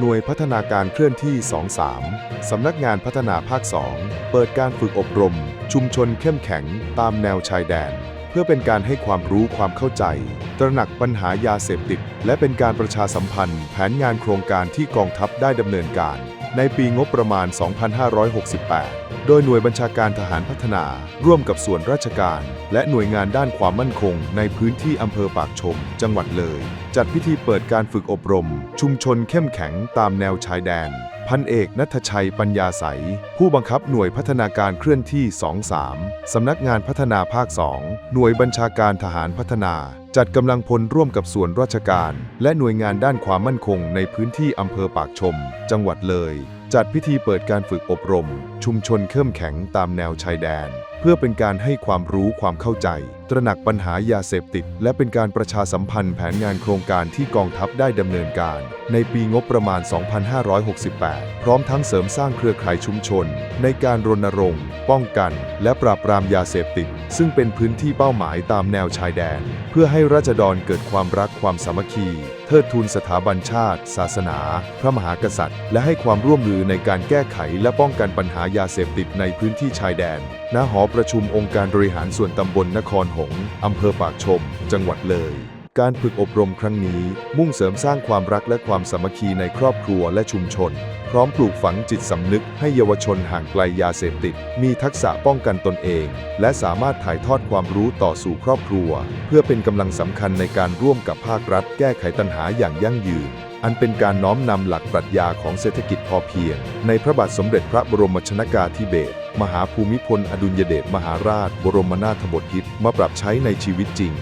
หน่วยพัฒนาการเคลื่อนที่ 23 สำนักงานพัฒนาภาค 2 เปิดการฝึกอบรม ชุมชนเข้มแข็งตามแนวชายแดน เพื่อเป็นการให้ความรู้ความเข้าใจ ตระหนักปัญหายาเสพติด และเป็นการประชาสัมพันธ์ แผนงานโครงการที่กองทัพได้ดำเนินการ ในปีงบประมาณ 2568 โดยหน่วยบัญชาการทหารพัฒนา ร่วมกับส่วนราชการ และหน่วยงานด้านความมั่นคง ในพื้นที่อำเภอปากชม จังหวัดเลย จัดพิธีเปิดการฝึกอบรม ชุมชนเข้มแข็งตามแนวชายแดน พันเอกนัทชัยปัญญาใส ผู้บังคับหน่วยพัฒนาการเคลื่อนที่ 23 สำนักงานพัฒนาภาค 2 หน่วยบัญชาการทหารพัฒนา จัดกำลังพลร่วมกับส่วนราชการ และหน่วยงานด้านความมั่นคงในพื้นที่อำเภอปากชม จังหวัดเลย จัดพิธีเปิดการฝึกอบรม ชุมชนเข้มแข็งตามแนวชายแดน เพื่อเป็นการให้ความรู้ความเข้าใจ ตระหนักปัญหายาเสพติด และเป็นการประชาสัมพันธ์แผนงานโครงการที่กองทัพได้ดำเนินการ ในปีงบประมาณ 2568 พร้อมทั้งเสริมสร้างเครือข่ายชุมชน ในการรณรงค์ ป้องกัน และปราบปรามยาเสพติด ซึ่งเป็นพื้นที่เป้าหมายตามแนวชายแดน เพื่อให้ราษฎรเกิดความรักความสามัคคี เทิดทูนสถาบันชาติ ศาสนา พระมหากษัตริย์ และให้ความร่วมมือในการแก้ไขและป้องกันปัญหายาเสพติดในพื้นที่ชายแดน ณ หอประชุมองค์การบริหารส่วนตำบลนครหงส์อำเภอปากชม จังหวัดเลย การฝึกอบรมครั้งนี้มุ่งเสริมสร้างความรักและความสามัคคีในครอบครัวและชุมชน พร้อมปลูกฝังจิตสำนึกให้เยาวชนห่างไกลยาเสพติด มีทักษะป้องกันตนเอง และสามารถถ่ายทอดความรู้ต่อสู่ครอบครัว เพื่อเป็นกำลังสำคัญในการร่วมกับภาครัฐ แก้ไขปัญหาอย่างยั่งยืน อันเป็นการน้อมนำหลักปรัชญาของเศรษฐกิจพอเพียง ในพระบาทสมเด็จพระบรมชนากาธิเบศรมหาภูมิพล อดุลยเดชมหาราช บรมนาถบพิตรมาปรับใช้ในชีวิตจริง